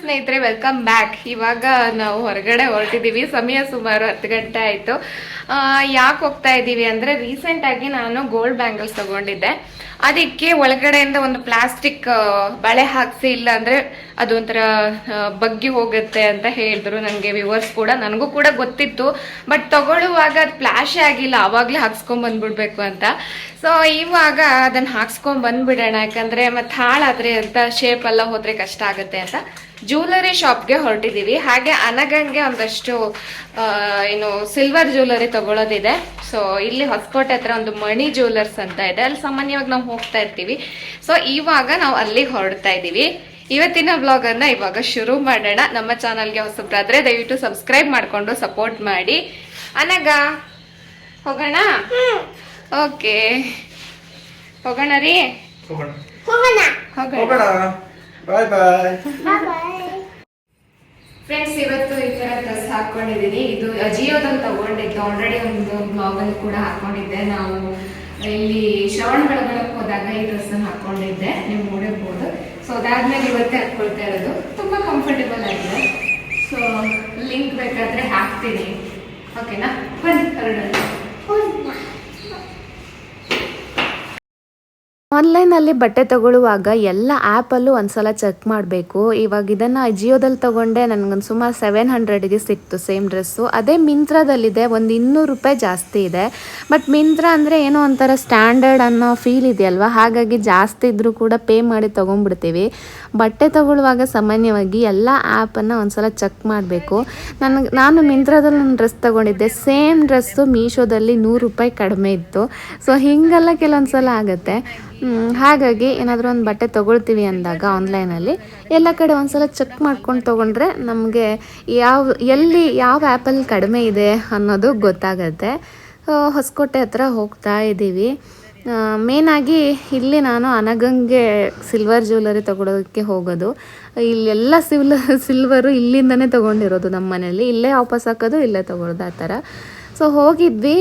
ಸ್ನೇಹಿತರೆ welcome back ಇವಾಗ ನಾವು ಹೊರಗಡೆ ಹೊರಟಿದ್ದೀವಿ. ಸಮಯ ಸುಮಾರು ಹತ್ತು ಗಂಟೆ ಆಯಿತು. ಯಾಕೆ ಹೋಗ್ತಾ ಇದ್ದೀವಿ ಅಂದರೆ ರೀಸೆಂಟಾಗಿ ನಾನು ಗೋಲ್ಡ್ ಬ್ಯಾಂಗಲ್ಸ್ ತಗೊಂಡಿದ್ದೆ. ಅದಕ್ಕೆ ಒಳಗಡೆಯಿಂದ ಒಂದು ಪ್ಲಾಸ್ಟಿಕ್ ಬಳೆ ಹಾಕಿಸಿ ಇಲ್ಲ ಅಂದರೆ ಅದು ಒಂಥರ ಬಗ್ಗಿ ಹೋಗುತ್ತೆ ಅಂತ ಹೇಳಿದ್ರು ನನಗೆ ವ್ಯೂವರ್ಸ್ ಕೂಡ. ನನಗೂ ಕೂಡ ಗೊತ್ತಿತ್ತು ಬಟ್ ತಗೊಳ್ಳುವಾಗ ಅದು ಪ್ಲಾಶೇ ಆಗಿಲ್ಲ ಆವಾಗಲೇ ಹಾಕ್ಸ್ಕೊಂಡ್ ಬಂದ್ಬಿಡ್ಬೇಕು ಅಂತ. ಸೊ ಇವಾಗ ಅದನ್ನು ಹಾಕ್ಸ್ಕೊಂಡ್ ಬಂದ್ಬಿಡೋಣ, ಯಾಕಂದರೆ ಮತ್ತೆ ಹಾಳಾದರೆ ಅಂತ ಶೇಪ್ ಎಲ್ಲ ಹೋದ್ರೆ ಕಷ್ಟ ಆಗುತ್ತೆ ಅಂತ ಜ್ಯುವೆಲರಿ ಶಾಪ್ಗೆ ಹೊರಟಿದ್ದೀವಿ ಹಾಗೆ ಅನಗಂಗೆ ಒಂದಷ್ಟು ಏನು ಸಿಲ್ವರ್ ಜ್ಯುವೆಲರಿ ತಗೊಳ್ಳೋದಿದೆ ಸೊ ಇಲ್ಲಿ ಹೊಸಕೋಟೆ ಹತ್ರ ಒಂದು ಮಣಿ ಜ್ಯುವೆಲರ್ಸ್ ಅಂತ ಇದೆ. ಅಲ್ಲಿ ಸಾಮಾನ್ಯವಾಗಿ ನಾವು ಹೋಗ್ತಾ ಇರ್ತೀವಿ. ಸೊ ಇವಾಗ ನಾವು ಅಲ್ಲಿಗೆ ಹೊರಡ್ತಾ ಇದ್ದೀವಿ. ಇವತ್ತಿನ ಬ್ಲಾಗ್ ಅನ್ನ ಇವಾಗ ಶುರು ಮಾಡೋಣ. ನಮ್ಮ ಚಾನಲ್ಗೆ ಹೊಸಬ್ರಾದ್ರೆ ದಯವಿಟ್ಟು ಸಬ್ಸ್ಕ್ರೈಬ್ ಮಾಡ್ಕೊಂಡು ಸಪೋರ್ಟ್ ಮಾಡಿ. ಅನಗ ಹೋಗೋಣ? ಓಕೆ ಹೋಗೋಣ ರೀ? ಹೋಗೋಣ. ಹೋಗೋಣ. ಹೋಗೋಣ. ಬಾಯ್ ಬಾಯ್ ಫ್ರೆಂಡ್ಸ್ ಇವತ್ತು ಈ ತರ ಡ್ರೆಸ್ ಹಾಕೊಂಡಿದ್ದೀನಿ. ಇದು ಅಜಿಯೋದಲ್ಲಿ ತಗೊಂಡಿದ್ದು ಆಲ್ರೆಡಿ ಒಂದು ಬ್ಲಾಗ್ ಅಲ್ಲಿ ಕೂಡ ಹಾಕೊಂಡಿದ್ದೆ. ನಾವು ಇಲ್ಲಿ ಶ್ರವಣ ಬೆಳಗೊಳಕ್ಕೆ ಹೋದಾಗ ಈ ಡ್ರೆಸ್ ಹಾಕೊಂಡಿದ್ದೆ. ನೀವು ನೋಡಿರ್ಬೋದು. ಸೊ ಅದಾದ್ಮೇಲೆ ಇವತ್ತೇ ಹಾಕೊಳ್ತಾ ಇರೋದು. ತುಂಬಾ ಕಂಫರ್ಟೇಬಲ್ ಆಗಿದೆ. ಸೊ ಲಿಂಕ್ ಬೇಕಾದ್ರೆ ಹಾಕ್ತೀನಿ. ಓಕೆನಾ ಬನ್ನಿ, ಹೊರಡೋಣ. ಆನ್ಲೈನಲ್ಲಿ ಬಟ್ಟೆ ತಗೊಳ್ಳುವಾಗ ಎಲ್ಲ ಆ್ಯಪಲ್ಲೂ ಒಂದ್ಸಲ ಚೆಕ್ ಮಾಡಬೇಕು. ಇವಾಗ ಇದನ್ನು ಜಿಯೋದಲ್ಲಿ ತಗೊಂಡೆ ನನಗೊಂದು ಸುಮಾರು ಸೆವೆನ್ ಹಂಡ್ರೆಡಿಗೆ ಸಿಕ್ತು ಸೇಮ್ ಡ್ರೆಸ್ಸು ಅದೇ ಮಿಂತ್ರದಲ್ಲಿದೆ, ಒಂದು ಇನ್ನೂರು ರೂಪಾಯಿ ಜಾಸ್ತಿ ಇದೆ. ಬಟ್ ಮಿಂತ್ರ ಅಂದರೆ ಏನೋ ಒಂಥರ ಸ್ಟ್ಯಾಂಡರ್ಡ್ ಅನ್ನೋ ಫೀಲ್ ಇದೆಯಲ್ವ? ಹಾಗಾಗಿ ಜಾಸ್ತಿ ಇದ್ದರೂ ಕೂಡ ಪೇ ಮಾಡಿ ತೊಗೊಂಡ್ಬಿಡ್ತೀವಿ. ಬಟ್ಟೆ ತಗೊಳ್ಳುವಾಗ ಸಾಮಾನ್ಯವಾಗಿ ಎಲ್ಲ ಆ್ಯಪನ್ನು ಒಂದ್ಸಲ ಚೆಕ್ ಮಾಡಬೇಕು. ನನಗೆ ನಾನು ಮಿಂತ್ರದಲ್ಲಿ ನನ್ನ ಡ್ರೆಸ್ ತಗೊಂಡಿದ್ದೆ. ಸೇಮ್ ಡ್ರೆಸ್ಸು ಮೀಶೋದಲ್ಲಿ ನೂರು ರೂಪಾಯಿ ಕಡಿಮೆ ಇತ್ತು. ಸೊ ಹೀಗೆಲ್ಲ ಕೆಲವೊಂದು ಸಲ ಆಗುತ್ತೆ. ಹಾಗಾಗಿ ಏನಾದರೂ ಒಂದು ಬಟ್ಟೆ ತೊಗೊಳ್ತೀವಿ ಅಂದಾಗ ಆನ್ಲೈನಲ್ಲಿ ಎಲ್ಲ ಕಡೆ ಒಂದ್ಸಲ ಚೆಕ್ ಮಾಡ್ಕೊಂಡು ತೊಗೊಂಡ್ರೆ ನಮಗೆ ಯಾವ, ಎಲ್ಲಿ ಯಾವ ಆ್ಯಪಲ್ಲಿ ಕಡಿಮೆ ಇದೆ ಅನ್ನೋದು ಗೊತ್ತಾಗುತ್ತೆ. ಹೊಸಕೋಟೆ ಹತ್ರ ಹೋಗ್ತಾ ಇದ್ದೀವಿ. ಮೇನಾಗಿ ಇಲ್ಲಿ ನಾನು ಅನಗಂಗೆ ಸಿಲ್ವರ್ ಜ್ಯುವೆಲರಿ ತೊಗೊಳೋದಕ್ಕೆ ಹೋಗೋದು. ಇಲ್ಲೆಲ್ಲ ಸಿಲ್ ಸಿಲ್ವರು ಇಲ್ಲಿಂದನೇ ತೊಗೊಂಡಿರೋದು ನಮ್ಮ ಮನೇಲಿ ಇಲ್ಲೇ ವಾಪಸ್ ಹಾಕೋದು, ಇಲ್ಲೇ ತೊಗೊಳೋದು, ಆ ಥರ. ಸೊ ಹೋಗಿದ್ವಿ.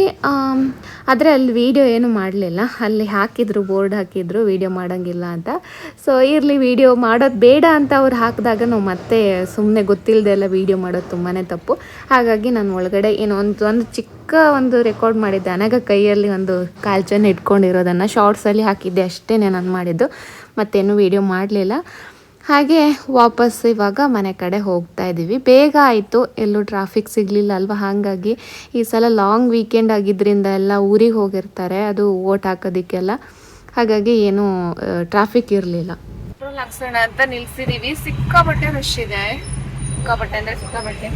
ಆದರೆ ಅಲ್ಲಿ ವೀಡಿಯೋ ಏನು ಮಾಡಲಿಲ್ಲ. ಅಲ್ಲಿ ಹಾಕಿದ್ರು, ಬೋರ್ಡ್ ಹಾಕಿದ್ರು ವೀಡಿಯೋ ಮಾಡೋಂಗಿಲ್ಲ ಅಂತ. ಸೊ ಇರಲಿ ವೀಡಿಯೋ ಮಾಡೋದು ಬೇಡ ಅಂತ ಅವ್ರು ಹಾಕಿದಾಗ ನಾವು ಮತ್ತೆ ಸುಮ್ಮನೆ ಗೊತ್ತಿಲ್ಲದೆ ಎಲ್ಲ ವೀಡಿಯೋ ಮಾಡೋದು ತುಂಬಾ ತಪ್ಪು. ಹಾಗಾಗಿ ನಾನು ಒಳಗಡೆ ಏನೋ ಒಂದು ಚಿಕ್ಕ ಒಂದು ರೆಕಾರ್ಡ್ ಮಾಡಿದ್ದೆ. ಅನಗ ಕೈಯಲ್ಲಿ ಒಂದು ಕಾಲ್ಚನ್ನು ಇಟ್ಕೊಂಡಿರೋದನ್ನು ಶಾರ್ಟ್ಸಲ್ಲಿ ಹಾಕಿದ್ದೆ ಅಷ್ಟೇ ನಾನು ಮಾಡಿದ್ದು. ಮತ್ತೇನು ವೀಡಿಯೋ ಮಾಡಲಿಲ್ಲ. ಹಾಗೆ ವಾಪಸ್ ಇವಾಗ ಮನೆ ಕಡೆ ಹೋಗ್ತಾ ಇದ್ದೀವಿ. ಬೇಗ ಆಯಿತು. ಎಲ್ಲೂ ಟ್ರಾಫಿಕ್ ಸಿಗಲಿಲ್ಲ ಅಲ್ವಾ? ಹಾಗಾಗಿ ಈ ಸಲ ಲಾಂಗ್ ವೀಕೆಂಡ್ ಆಗಿದ್ದರಿಂದ ಎಲ್ಲ ಊರಿಗೆ ಹೋಗಿರ್ತಾರೆ. ಅದು ಓಟ್ ಹಾಕೋದಕ್ಕೆಲ್ಲ. ಹಾಗಾಗಿ ಏನು ಟ್ರಾಫಿಕ್ ಇರಲಿಲ್ಲ. ಪೆಟ್ರೋಲ್ ಅಂತ ನಿಲ್ಸಿದೀವಿ. ಸಿಕ್ಕಾಬಟ್ಟೆ ರಶ್ ಇದೆ. ಸಿಕ್ಕಾಬಟ್ಟೆ ಅಂದ್ರೆ ಸಿಕ್ಕಾಬಟ್ಟೆ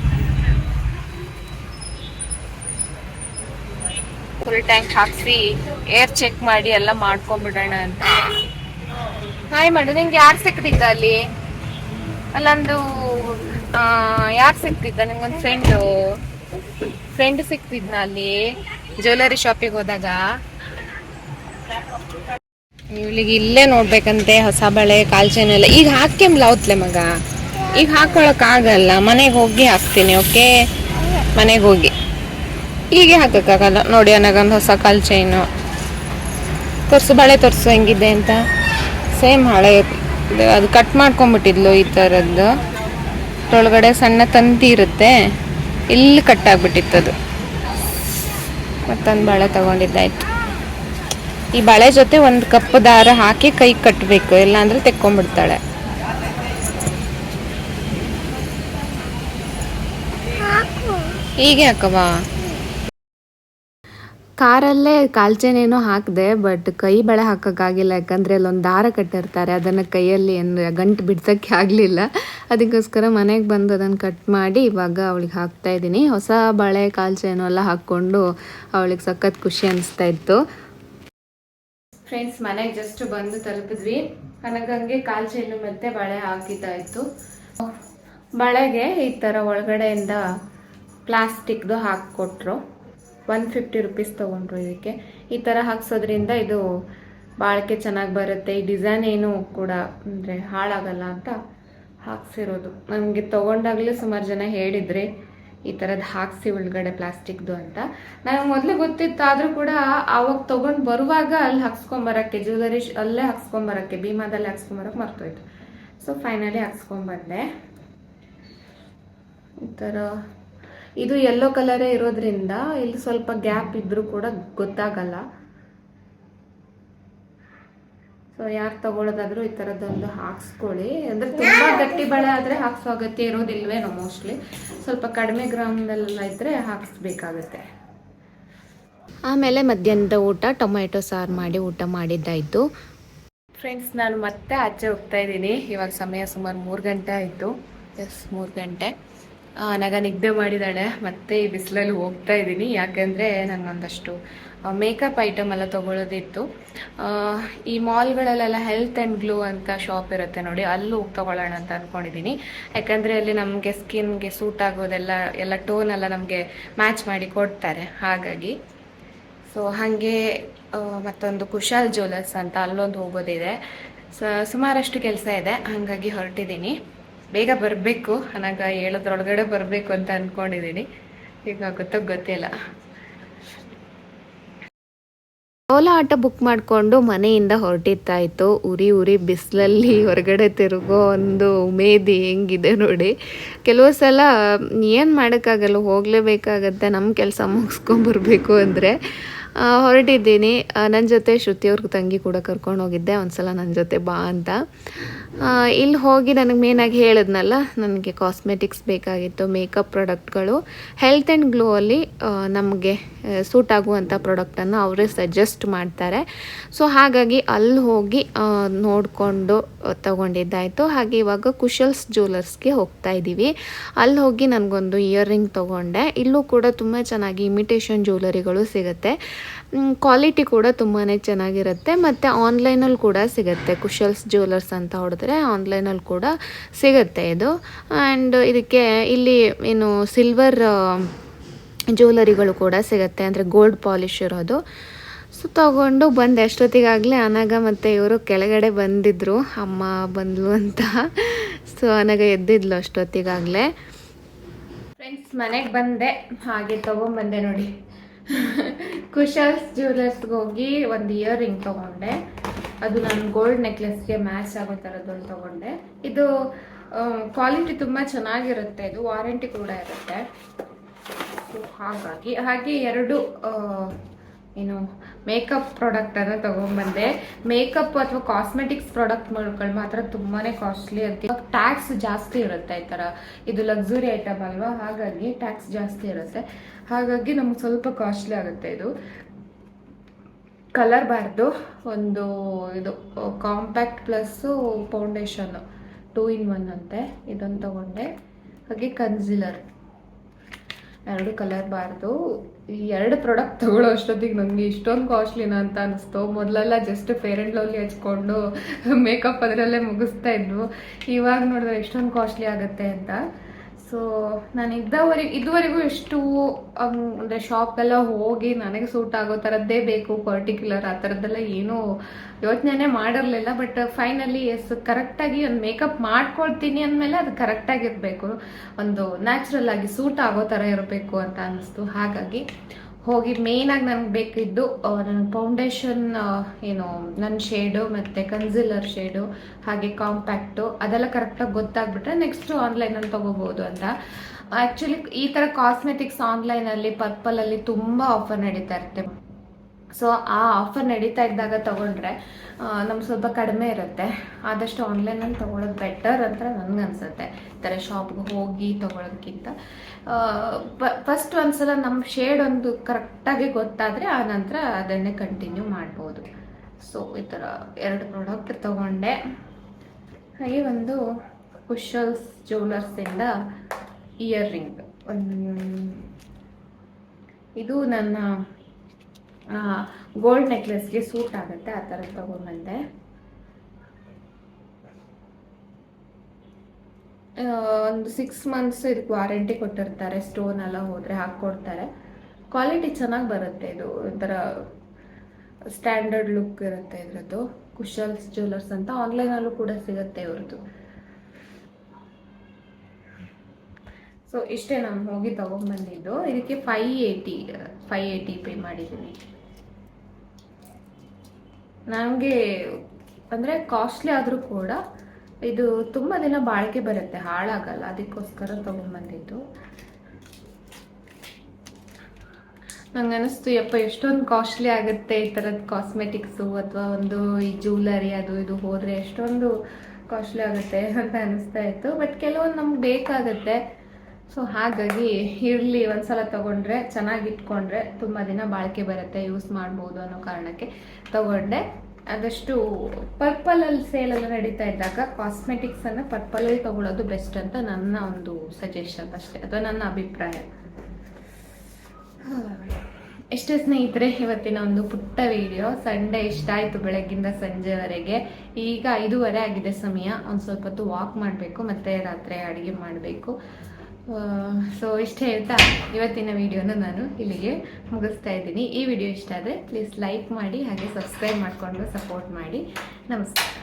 ಫುಲ್ ಟ್ಯಾಂಕ್ ಹಾಕ್ಸಿ ಏರ್ ಚೆಕ್ ಮಾಡಿ ಎಲ್ಲ ಮಾಡ್ಕೊಂಡ್ಬಿಡೋಣ ಅಂತ. ಹಾಯ್ ಮಾಡು, ನಿಂಗೆ ಯಾರು ಸಿಕ್ತಿದ್ದ ಅಲ್ಲಿ? ಅಲ್ಲೊಂದು ಯಾರು ಸಿಕ್ತಿದ್ದ ನಿಮ್ಗೊಂದು ಫ್ರೆಂಡು ಫ್ರೆಂಡ್ ಸಿಕ್ತಿದ್ನ ಅಲ್ಲಿ ಜ್ಯುವೆಲರಿ ಶಾಪಿಗೆ ಹೋದಾಗ? ಇವಳಿಗೆ ಇಲ್ಲೇ ನೋಡ್ಬೇಕಂತೆ, ಹೊಸ ಬಳೆ ಕಾಲ್ಚೆನ್ ಎಲ್ಲ. ಈಗ ಹಾಕ್ಯಂಬ್ಲ ಅವತ್ಲೆ ಮಗ? ಈಗ ಹಾಕೊಳಕ್ ಆಗಲ್ಲ. ಮನೆಗೆ ಹೋಗಿ ಹಾಕ್ತೀನಿ ಓಕೆ ಮನೆಗೆ ಹೋಗಿ. ಹೀಗೆ ಹಾಕಕ್ಕಾಗಲ್ಲ. ನೋಡಿ ಅನಗೊಂದು ಹೊಸ ಕಾಲ್ ಚೈನು ತೋರ್ಸು, ಬಳೆ ತೋರ್ಸು, ಹೆಂಗಿದೆ ಅಂತ. ಸೇಮ್ ಹಳೆ ಅದು ಕಟ್ ಮಾಡ್ಕೊಂಬಿಟ್ಟಿದ್ಲು ಈ ಥರದ್ದು. ಒಳಗಡೆ ಸಣ್ಣ ತಂತಿ ಇರುತ್ತೆ. ಇಲ್ಲಿ ಕಟ್ ಆಗ್ಬಿಟ್ಟಿತ್ತು ಅದು. ಮತ್ತೊಂದು ಬಳೆ ತಗೊಂಡಿದ್ದಾಯ್ತು. ಈ ಬಳೆ ಜೊತೆ ಒಂದು ಕಪ್ಪು ದಾರ ಹಾಕಿ ಕೈ ಕಟ್ಟಬೇಕು ಇಲ್ಲಾಂದ್ರೆ ತೆಕ್ಕೊಂಡ್ಬಿಡ್ತಾಳೆ. ಹೀಗೆ ಹಾಕವಾ ಕಾರಲ್ಲೇ ಕಾಲ್ಚೆನೇನೋ ಹಾಕಿದೆ ಬಟ್ ಕೈ ಬಳೆ ಹಾಕೋಕ್ಕಾಗಿಲ್ಲ, ಯಾಕಂದರೆ ಅಲ್ಲೊಂದು ದಾರ ಕಟ್ಟಿರ್ತಾರೆ, ಅದನ್ನು ಕೈಯಲ್ಲಿ ಏನು ಗಂಟು ಬಿಡ್ಸೋಕ್ಕೆ ಆಗಲಿಲ್ಲ. ಅದಕ್ಕೋಸ್ಕರ ಮನೆಗೆ ಬಂದು ಅದನ್ನು ಕಟ್ ಮಾಡಿ ಇವಾಗ ಅವಳಿಗೆ ಹಾಕ್ತಾ ಇದ್ದೀನಿ. ಹೊಸ ಬಳೆ, ಕಾಲ್ಚೆನೋ ಎಲ್ಲ ಹಾಕ್ಕೊಂಡು ಅವಳಿಗೆ ಸಖತ್ ಖುಷಿ ಅನಿಸ್ತಾ ಇತ್ತು. ಫ್ರೆಂಡ್ಸ್ ಮನೆಗೆ ಜಸ್ಟ್ ಬಂದು ತಲುಪಿದ್ವಿ. ಕನಗಂಗೆ ಕಾಲ್ಚೇನು ಮತ್ತೆ ಬಳೆ ಹಾಕಿದ್ದಾಯ್ತು ಬಳೆಗೆ ಈ ಥರ ಒಳಗಡೆಯಿಂದ ಪ್ಲಾಸ್ಟಿಕ್ದು ಹಾಕಿಕೊಟ್ರು. ಒನ್ ಫಿಫ್ಟಿ ರುಪೀಸ್ ತೊಗೊಂಡ್ರು ಇದಕ್ಕೆ. ಈ ಥರ ಹಾಕ್ಸೋದ್ರಿಂದ ಇದು ಬಾಳಿಕೆ ಚೆನ್ನಾಗಿ ಬರುತ್ತೆ. ಈ ಡಿಸೈನ್ ಏನು ಕೂಡ ಅಂದರೆ ಹಾಳಾಗಲ್ಲ ಅಂತ ಹಾಕ್ಸಿರೋದು. ನನಗೆ ತೊಗೊಂಡಾಗಲೇ ಸುಮಾರು ಜನ ಹೇಳಿದ್ರಿ ಈ ಥರದ್ದು ಹಾಕ್ಸಿ ಒಳಗಡೆ ಪ್ಲಾಸ್ಟಿಕ್ದು ಅಂತ. ನನಗೆ ಮೊದಲು ಗೊತ್ತಿತ್ತು ಆದರೂ ಕೂಡ ಆವಾಗ ತೊಗೊಂಡು ಬರುವಾಗ ಅಲ್ಲಿ ಹಾಕ್ಸ್ಕೊಂಬರಕ್ಕೆ ಜ್ಯುವೆಲರಿ ಅಲ್ಲೇ ಹಾಕ್ಸ್ಕೊಂಬರಕ್ಕೆ, ಭೀಮಾದಲ್ಲಿ ಹಾಕ್ಸ್ಕೊಂಬರಕ್ಕೆ ಮರ್ತೋಯ್ತು. ಸೊ ಫೈನಲಿ ಹಾಕ್ಸ್ಕೊಂಬಂದೆ. ಈ ಥರ ಇದು ಯೆಲ್ಲೋ ಕಲರೇ ಇರೋದ್ರಿಂದ ಇಲ್ಲಿ ಸ್ವಲ್ಪ ಗ್ಯಾಪ್ ಇದ್ರೂ ಕೂಡ ಗೊತ್ತಾಗಲ್ಲ. ಸೊ ಯಾರು ತಗೊಳ್ಳೋದಾದ್ರೂ ಈ ಥರದ್ದೊಂದು ಹಾಕ್ಸ್ಕೊಳ್ಳಿ. ಅಂದರೆ ತುಂಬ ಗಟ್ಟಿ ಬಳೆ ಆದರೆ ಹಾಕ್ಸೋ ಅಗತ್ಯ ಇರೋದಿಲ್ವೇನೋ ಮೋಸ್ಟ್ಲಿ ಸ್ವಲ್ಪ ಕಡಿಮೆ ಗ್ರಾಮ್ದಲ್ಲೆಲ್ಲ ಇದ್ದರೆ ಹಾಕ್ಸ್ಬೇಕಾಗತ್ತೆ. ಆಮೇಲೆ ಮಧ್ಯಾಹ್ನದ ಊಟ ಟೊಮೆಟೊ ಸಾರು ಮಾಡಿ ಊಟ ಮಾಡಿದ್ದಾಯಿತು. ಫ್ರೆಂಡ್ಸ್ ನಾನು ಮತ್ತೆ ಆಚೆ ಹೋಗ್ತಾ ಇದ್ದೀನಿ. ಇವಾಗ ಸಮಯ ಸುಮಾರು ಮೂರು ಗಂಟೆ ಆಯಿತು. ಎಸ್ ಮೂರು ಗಂಟೆ. ನಗ ನಿದ್ದೆ ಮಾಡಿದ್ದಾಳೆ ಮತ್ತೆ ಈ ಬಿಸಿಲಲ್ಲಿ ಹೋಗ್ತಾ ಇದ್ದೀನಿ. ಯಾಕೆಂದರೆ ನನಗೊಂದಷ್ಟು ಮೇಕಪ್ ಐಟಮ್ ಎಲ್ಲ ತೊಗೊಳೋದಿತ್ತು ಆ, ಈ ಮಾಲ್ಗಳಲ್ಲೆಲ್ಲ ಹೆಲ್ತ್ ಆ್ಯಂಡ್ ಗ್ಲೋ ಅಂತ ಶಾಪ್ ಇರುತ್ತೆ ನೋಡಿ. ಅಲ್ಲಿ ಹೋಗಿ ತೊಗೊಳ್ಳೋಣ ಅಂತ ಅಂದ್ಕೊಂಡಿದ್ದೀನಿ ಯಾಕಂದರೆ ಅಲ್ಲಿ ನಮಗೆ ಸ್ಕಿನ್ಗೆ ಸೂಟ್ ಆಗೋದೆಲ್ಲ ಎಲ್ಲ ಟೋನ್ ಎಲ್ಲ ನಮಗೆ ಮ್ಯಾಚ್ ಮಾಡಿ ಕೊಡ್ತಾರೆ. ಹಾಗಾಗಿ ಸೊ ಹಾಗೆ ಮತ್ತೊಂದು ಕುಶಾಲ್ ಜ್ಯುವೆಲರ್ಸ್ ಅಂತ ಅಲ್ಲೊಂದು ಹೋಗೋದಿದೆ. ಸೊ ಸುಮಾರಷ್ಟು ಕೆಲಸ ಇದೆ. ಹಾಗಾಗಿ ಹೊರಟಿದ್ದೀನಿ. ಬೇಗ ಬರಬೇಕು ಅನಾಗ ಹೇಳೋದ್ರೊಳಗಡೆ ಬರಬೇಕು ಅಂತ ಅಂದ್ಕೊಂಡಿದ್ದೀನಿ ಈಗ ಗೊತ್ತೋ ಗೊತ್ತಿಲ್ಲ. ಓಲಾ ಆಟೋ ಬುಕ್ ಮಾಡಿಕೊಂಡು ಮನೆಯಿಂದ ಹೊರಟಿತ್ತಾಯಿತು ಉರಿ ಉರಿ ಬಿಸಿಲಲ್ಲಿ ಹೊರಗಡೆ ತಿರುಗೋ ಒಂದು ಉಮೇದಿ ಹೆಂಗಿದೆ ನೋಡಿ. ಕೆಲವು ಸಲ ಏನು ಮಾಡೋಕ್ಕಾಗಲ್ಲ ಹೋಗಲೇಬೇಕಾಗತ್ತೆ ನಮ್ಮ ಕೆಲಸ ಮುಗಿಸ್ಕೊಂಬರ್ಬೇಕು ಅಂದರೆ ಹೊರಟಿದ್ದೀನಿ. ನನ್ನ ಜೊತೆ ಶ್ರುತಿಯವ್ರ ತಂಗಿ ಕೂಡ ಕರ್ಕೊಂಡು ಹೋಗಿದ್ದೆ. ಒಂದ್ಸಲ ನನ್ನ ಜೊತೆ ಬಾ ಅಂತ. ಇಲ್ಲಿ ಹೋಗಿ ನನಗೆ ಮೇನಾಗಿ ಹೇಳಿದ್ನಲ್ಲ, ನನಗೆ ಕಾಸ್ಮೆಟಿಕ್ಸ್ ಬೇಕಾಗಿತ್ತು ಮೇಕಪ್ ಪ್ರಾಡಕ್ಟ್ಗಳು ಹೆಲ್ತ್ ಆ್ಯಂಡ್ ಗ್ಲೋ ಅಲ್ಲಿ ನಮಗೆ ಸೂಟ್ ಆಗುವಂಥ ಪ್ರಾಡಕ್ಟನ್ನು ಅವರೇ ಸಜೆಸ್ಟ್ ಮಾಡ್ತಾರೆ. ಸೊ ಹಾಗಾಗಿ ಅಲ್ಲಿ ಹೋಗಿ ನೋಡಿಕೊಂಡು ತೊಗೊಂಡಿದ್ದಾಯಿತು. ಹಾಗೆ ಇವಾಗ ಕುಶಲ್ಸ್ ಜ್ಯುವೆಲರ್ಸ್ಗೆ ಹೋಗ್ತಾ ಇದ್ದೀವಿ ಅಲ್ಲಿ ಹೋಗಿ ನನಗೊಂದು ಇಯರ್ ರಿಂಗ್ ತೊಗೊಂಡೆ. ಇಲ್ಲೂ ಕೂಡ ತುಂಬ ಚೆನ್ನಾಗಿ ಇಮಿಟೇಷನ್ ಜ್ಯುವೆಲರಿಗಳು ಸಿಗುತ್ತೆ. ಕ್ವಾಲಿಟಿ ಕೂಡ ತುಂಬಾ ಚೆನ್ನಾಗಿರುತ್ತೆ. ಮತ್ತು ಆನ್ಲೈನಲ್ಲಿ ಕೂಡ ಸಿಗುತ್ತೆ. ಕುಶಲ್ಸ್ ಜ್ಯುವೆಲರ್ಸ್ ಅಂತ ಹೊಡೆದ್ರೆ ಆನ್ಲೈನಲ್ಲಿ ಕೂಡ ಸಿಗುತ್ತೆ ಇದು. ಆ್ಯಂಡ್ ಇದಕ್ಕೆ ಇಲ್ಲಿ ಏನು ಸಿಲ್ವರ್ ಜ್ಯುವೆಲರಿಗಳು ಕೂಡ ಸಿಗುತ್ತೆ. ಅಂದರೆ ಗೋಲ್ಡ್ ಪಾಲಿಶ್ ಇರೋದು. ಸೊ ತಗೊಂಡು ಬಂದು. ಎಷ್ಟೊತ್ತಿಗಾಗಲೇ ಅನಗ ಮತ್ತು ಇವರು ಕೆಳಗಡೆ ಬಂದಿದ್ದರು ಅಮ್ಮ ಬಂದ್ಲು ಅಂತ. ಸೊ ಅನಗ ಎದ್ದಿದ್ಲು ಅಷ್ಟೊತ್ತಿಗಾಗಲೇ. ಫ್ರೆಂಡ್ಸ್ ಮನೆಗೆ ಬಂದೆ. ಹಾಗೆ ತೊಗೊಂಬಂದೆ ನೋಡಿ. ಕುಶಲ್ಸ್ ಜ್ಯುವೆಲರ್ಸ್ಗೆ ಹೋಗಿ ಒಂದು ಇಯರ್ ರಿಂಗ್ ತೊಗೊಂಡೆ ಅದು ನಾನು ಗೋಲ್ಡ್ ನೆಕ್ಲೆಸ್ಗೆ ಮ್ಯಾಚ್ ಆಗೋ ಥರದ್ದೊಂದು ತೊಗೊಂಡೆ. ಇದು ಕ್ವಾಲಿಟಿ ತುಂಬ ಚೆನ್ನಾಗಿರುತ್ತೆ. ಇದು ವಾರಂಟಿ ಕೂಡ ಇರುತ್ತೆ. ಹಾಗಾಗಿ, ಹಾಗೆ ಎರಡು ಏನು ಮೇಕಪ್ ಪ್ರಾಡಕ್ಟನ್ನು ತೊಗೊಂಬಂದೆ. ಮೇಕಪ್ ಅಥವಾ ಕಾಸ್ಮೆಟಿಕ್ಸ್ ಪ್ರಾಡಕ್ಟ್ಗಳು ಮಾತ್ರ ತುಂಬಾ ಕಾಸ್ಟ್ಲಿ ಅದಕ್ಕೆ ಟ್ಯಾಕ್ಸ್ ಜಾಸ್ತಿ ಇರುತ್ತೆ ಈ ಥರ ಇದು ಲಕ್ಸುರಿ ಐಟಮ್ ಅಲ್ವಾ? ಹಾಗಾಗಿ ಟ್ಯಾಕ್ಸ್ ಜಾಸ್ತಿ ಇರುತ್ತೆ. ಹಾಗಾಗಿ ನಮ್ಗೆ ಸ್ವಲ್ಪ ಕಾಸ್ಟ್ಲಿ ಆಗುತ್ತೆ ಇದು. ಕಲರ್ ಬಾರ್ದು ಒಂದು ಇದು compact plus foundation two in one ಅಂತೆ. ಇದನ್ನು ತಗೊಂಡೆ. ಹಾಗೆ ಕನ್ಸಿಲರ್ ಎರಡು ಕಲರ್ ಬಾರ್ದು. ಈ ಎರಡು ಪ್ರಾಡಕ್ಟ್ ತಗೊಳ್ಳೋ ಅಷ್ಟೊತ್ತಿಗೆ ನನಗೆ ಇಷ್ಟೊಂದು ಕಾಸ್ಟ್ಲಿನ ಅಂತ ಅನಿಸ್ತು. ಮೊದಲೆಲ್ಲ ಜಸ್ಟ್ ಫೇರ್ ಆ್ಯಂಡ್ ಲವ್ಲಿ ಹಚ್ಕೊಂಡು ಮೇಕಪ್ ಅದರಲ್ಲೇ ಮುಗಿಸ್ತಾ ಇದ್ವು. ಇವಾಗ ನೋಡಿದ್ರೆ ಇಷ್ಟೊಂದು ಕಾಸ್ಟ್ಲಿ ಆಗುತ್ತೆ ಅಂತ. ಸೊ ನಾನು ಇದ್ದವರೆ ಇದುವರೆಗೂ ಎಷ್ಟು ಅಂದರೆ ಶಾಪೆಲ್ಲ ಹೋಗಿ ನನಗೆ ಸೂಟ್ ಆಗೋ ಥರದ್ದೇ ಬೇಕು ಪರ್ಟಿಕ್ಯುಲರ್ ಆ ಥರದ್ದೆಲ್ಲ ಏನೂ ಯೋಚನೆನೇ ಮಾಡಿರಲಿಲ್ಲ. ಬಟ್ ಫೈನಲಿ ಎಸ್ ಕರೆಕ್ಟಾಗಿ ಒಂದು ಮೇಕಪ್ ಮಾಡ್ಕೊಳ್ತೀನಿ ಅಂದಮೇಲೆ ಅದು ಕರೆಕ್ಟಾಗಿರಬೇಕು ಒಂದು ನ್ಯಾಚುರಲ್ ಆಗಿ ಸೂಟ್ ಆಗೋ ಥರ ಇರಬೇಕು ಅಂತ ಅನ್ನಿಸ್ತು ಹಾಗಾಗಿ ಹೋಗಿ ಮೇಯ್ನಾಗಿ ನನಗೆ ಬೇಕಿದ್ದು ನನ್ನ ಫೌಂಡೇಶನ್ ಏನು ನನ್ನ ಶೇಡು ಮತ್ತು ಕನ್ಸಿಲರ್ ಶೇಡು ಹಾಗೆ ಕಾಂಪ್ಯಾಕ್ಟು ಅದೆಲ್ಲ ಕರೆಕ್ಟಾಗಿ ಗೊತ್ತಾಗ್ಬಿಟ್ರೆ ನೆಕ್ಸ್ಟು ಆನ್ಲೈನಲ್ಲಿ ತೊಗೋಬೋದು ಅಂತ. ಆ್ಯಕ್ಚುಲಿ ಈ ಥರ ಕಾಸ್ಮೆಟಿಕ್ಸ್ ಆನ್ಲೈನಲ್ಲಿ ಪರ್ಪಲಲ್ಲಿ ತುಂಬ ಆಫರ್ ನಡೀತಾ ಇರುತ್ತೆ. ಸೊ ಆ ಆಫರ್ ನಡೀತಾ ಇದ್ದಾಗ ತಗೊಂಡ್ರೆ ನಮ್ಗೆ ಸ್ವಲ್ಪ ಕಡಿಮೆ ಇರುತ್ತೆ. ಆದಷ್ಟು ಆನ್ಲೈನಲ್ಲಿ ತೊಗೊಳೋದು ಬೆಟರ್ ಅಂತ ನನಗನ್ಸುತ್ತೆ ಈ ಥರ ಶಾಪ್ಗೆ ಹೋಗಿ ತೊಗೊಳೋದಕ್ಕಿಂತ ಫಸ್ಟ್ ಒಂದ್ಸಲ ನಮ್ಮ ಶೇಡ್ ಒಂದು ಕರೆಕ್ಟಾಗಿ ಗೊತ್ತಾದರೆ, ಆ ನಂತರ ಅದನ್ನೇ ಕಂಟಿನ್ಯೂ ಮಾಡ್ಬೋದು. ಸೊ ಈ ಥರ ಎರಡು ಪ್ರಾಡಕ್ಟ್ ತೊಗೊಂಡೆ. ಹಾಗೆ ಒಂದು ಕುಶಲ್ಸ್ ಜ್ಯುವೆಲರ್ಸಿಂದ ಇಯರ್ ರಿಂಗ್ ಇದು ನನ್ನ ಗೋಲ್ಡ್ ನೆಕ್ಲೆಸ್ಗೆ ಸೂಟ್ ಆಗುತ್ತೆ ಆ ಥರ ತಗೊಂಡ್ಬಂದೆ ಆ, ಒಂದು ಸಿಕ್ಸ್ ಮಂತ್ಸ್ ಇದಕ್ಕೆ ವಾರಂಟಿ ಕೊಟ್ಟಿರ್ತಾರೆ ಸ್ಟೋನ್ ಎಲ್ಲ ಹೋದರೆ ಹಾಕ್ಕೊಡ್ತಾರೆ ಕ್ವಾಲಿಟಿ ಚೆನ್ನಾಗಿ ಬರುತ್ತೆ ಇದು ಒಂಥರ ಸ್ಟ್ಯಾಂಡರ್ಡ್ ಲುಕ್ ಇರುತ್ತೆ ಇದರದ್ದು. ಕುಶಲ್ಸ್ ಜ್ಯುವೆಲರ್ಸ್ ಅಂತ ಆನ್ಲೈನಲ್ಲೂ ಕೂಡ ಸಿಗುತ್ತೆ ಇವ್ರದ್ದು. ಸೊ ಇಷ್ಟೇ ನಾನು ಹೋಗಿ ತೊಗೊಂಬಂದಿದ್ದು. ಇದಕ್ಕೆ five eighty five eighty pay ಮಾಡಿದ್ದೀನಿ. ನನಗೆ ಅಂದರೆ ಕಾಸ್ಟ್ಲಿ ಆದರೂ ಕೂಡ ಇದು ತುಂಬ ದಿನ ಬಾಳಿಕೆ ಬರುತ್ತೆ, ಹಾಳಾಗಲ್ಲ. ಅದಕ್ಕೋಸ್ಕರ ತೊಗೊಂಬಂದಿದ್ದು ನಂಗೆ ಅನಿಸ್ತು ಯಪ್ಪ, ಎಷ್ಟೊಂದು ಕಾಸ್ಟ್ಲಿ ಆಗುತ್ತೆ ಈ ಥರದ ಕಾಸ್ಮೆಟಿಕ್ಸು ಅಥವಾ ಒಂದು ಈ ಜ್ಯೂಲರಿ ಅದು ಇದು ಹೋದರೆ ಎಷ್ಟೊಂದು ಕಾಸ್ಟ್ಲಿ ಆಗುತ್ತೆ ಅಂತ ಅನಿಸ್ತಾ ಇತ್ತು. ಬಟ್ ಕೆಲವೊಂದು ನಮ್ಗೆ ಬೇಕಾಗುತ್ತೆ. ಸೊ ಹಾಗಾಗಿ ಇರಲಿ ಒಂದ್ಸಲ ತಗೊಂಡ್ರೆ ಚೆನ್ನಾಗಿ ಇಟ್ಕೊಂಡ್ರೆ ತುಂಬ ದಿನ ಬಾಳಿಕೆ ಬರುತ್ತೆ ಯೂಸ್ ಮಾಡ್ಬೋದು ಅನ್ನೋ ಕಾರಣಕ್ಕೆ ತಗೊಂಡೆ. ಆದಷ್ಟು ಪರ್ಪಲಲ್ಲಿ ಸೇಲೆಲ್ಲ ನಡೀತಾ ಇದ್ದಾಗ ಕಾಸ್ಮೆಟಿಕ್ಸನ್ನು ಪರ್ಪಲಲ್ಲಿ ತಗೊಳ್ಳೋದು ಬೆಸ್ಟ್ ಅಂತ ನನ್ನ ಒಂದು ಸಜೆಷನ್ ಅಷ್ಟೇ, ಅಥವಾ ನನ್ನ ಅಭಿಪ್ರಾಯ. ಎಷ್ಟೇ ಸ್ನೇಹಿತರೆ, ಇವತ್ತಿನ ಒಂದು ಪುಟ್ಟ ವಿಡಿಯೋ ಸಂಡೇ ಇಷ್ಟ ಆಯಿತು ಬೆಳಗ್ಗಿಂದ ಸಂಜೆವರೆಗೆ. ಈಗ ಐದೂವರೆ ಆಗಿದೆ ಸಮಯ, ಒಂದು ಸ್ವಲ್ಪ ಹೊತ್ತು ವಾಕ್ ಮಾಡಬೇಕು, ಮತ್ತು ರಾತ್ರಿ ಅಡುಗೆ ಮಾಡಬೇಕು. ಸೊ ಇಷ್ಟ ಹೇಳ್ತಾ ಇವತ್ತಿನ ವಿಡಿಯೋನ ನಾನು ಇಲ್ಲಿಗೆ ಮುಗಿಸ್ತಾ ಇದ್ದೀನಿ. ಈ ವಿಡಿಯೋ ಇಷ್ಟ ಆದರೆ ಪ್ಲೀಸ್ ಲೈಕ್ ಮಾಡಿ, ಹಾಗೆ ಸಬ್ಸ್ಕ್ರೈಬ್ ಮಾಡಿಕೊಂಡು ಸಪೋರ್ಟ್ ಮಾಡಿ. ನಮಸ್ಕಾರ